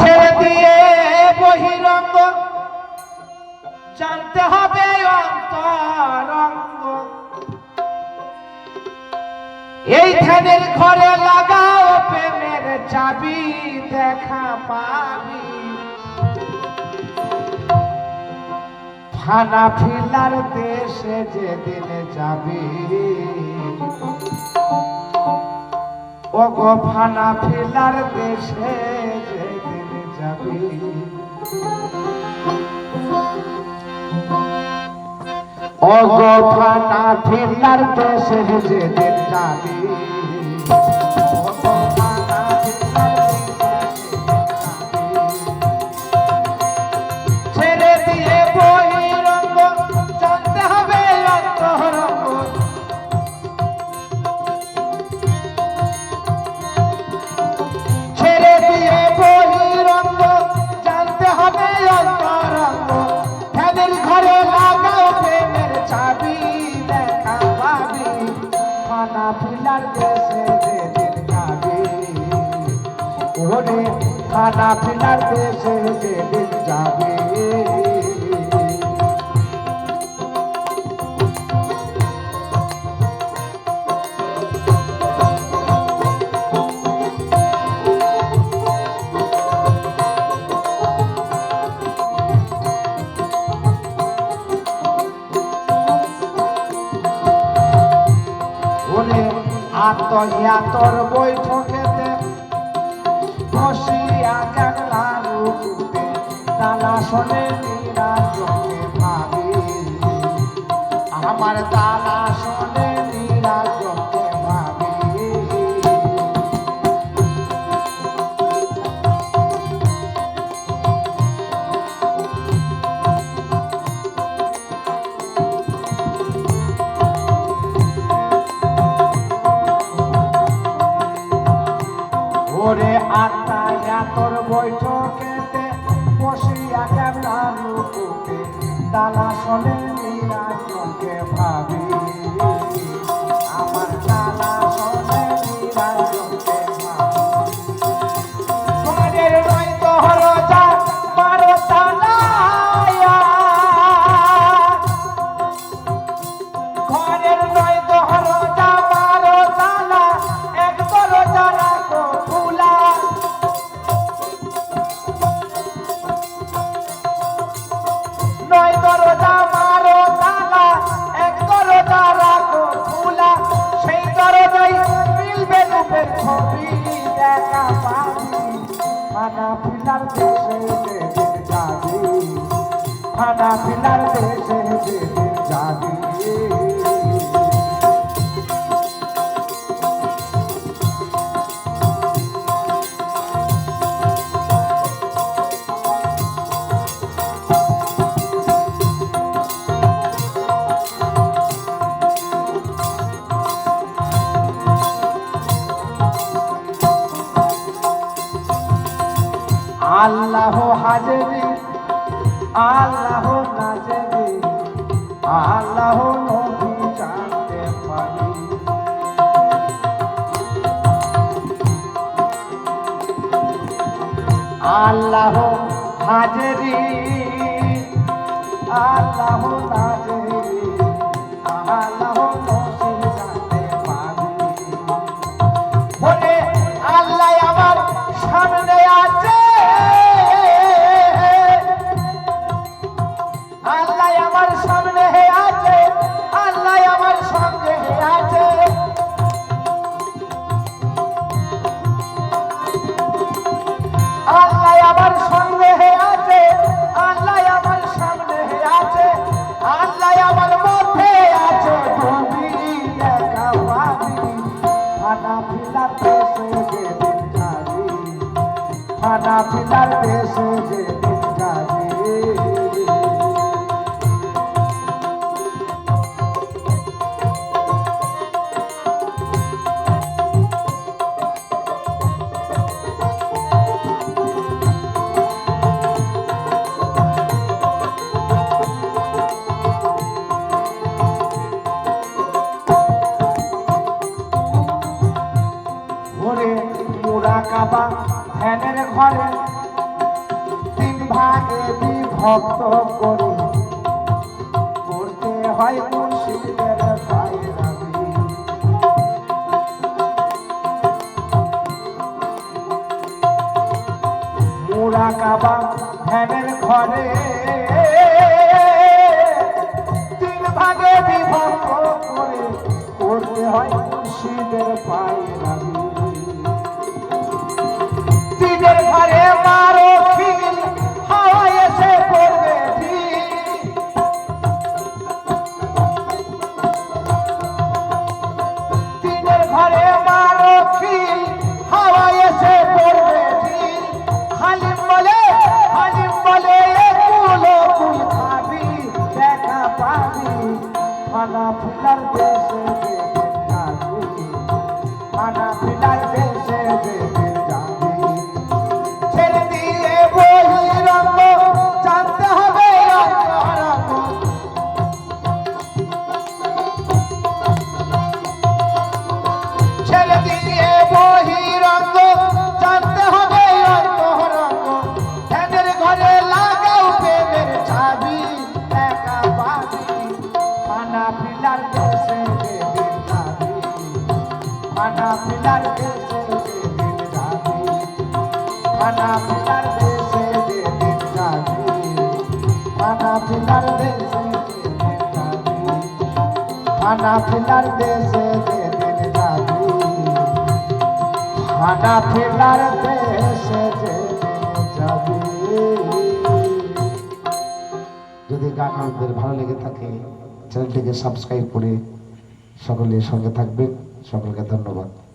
ছেড়ে দিয়ে বহিরঙ্গ। জানতে হবে অন্তরঙ্গ। এই ধ্যানের ঘরে লাগাও প্রেমের চাবি, দেখা পাবি। ফানা ফিলার দেশে যেদিন যাবি। ও গো ফানা ফিলার দেশে যাবি ও গো ফানা ফিলার দেশে যেদিন যাবি ও গো ফানা ফিলার খানা ফিলার দেশে যেদিন যাবে। ওরে আতইয়া তোর বৈঠকেতে রূপে শোনে আমার ওরে আত্মায়া তোর বৈঠকেতে দালা শোনে নিরাজনকে ভাবি। আল্লাহ হাজরি আল্লাহ নাজরি আল্লাহ নবী জানতে পারি। আল্লাহ হাজরি আল্লাহ নাজরি আমার সঙ্গে হে আছে, আল্লাহ আমার সামনে হে আছে, আল্লাহ আমার মধ্যে আছে। তুমি খানা ফিলার দেশে যাবি খানা ফিলার দেশে যেদিন বিভক্ত করে। করতে হয় মুর্শিদের পায়রাবি মুরা কাবা ধ্যানের ঘরে তিন ভাগে বিভক্ত করে করতে হয় মুর্শিদের পায়রাবি দিনের ফানা যদি গান আপনাদের ভালো লেগে থাকে চ্যানেলটিকে সাবস্ক্রাইব করে সকলের সঙ্গে থাকবেন। সকলকে ধন্যবাদ।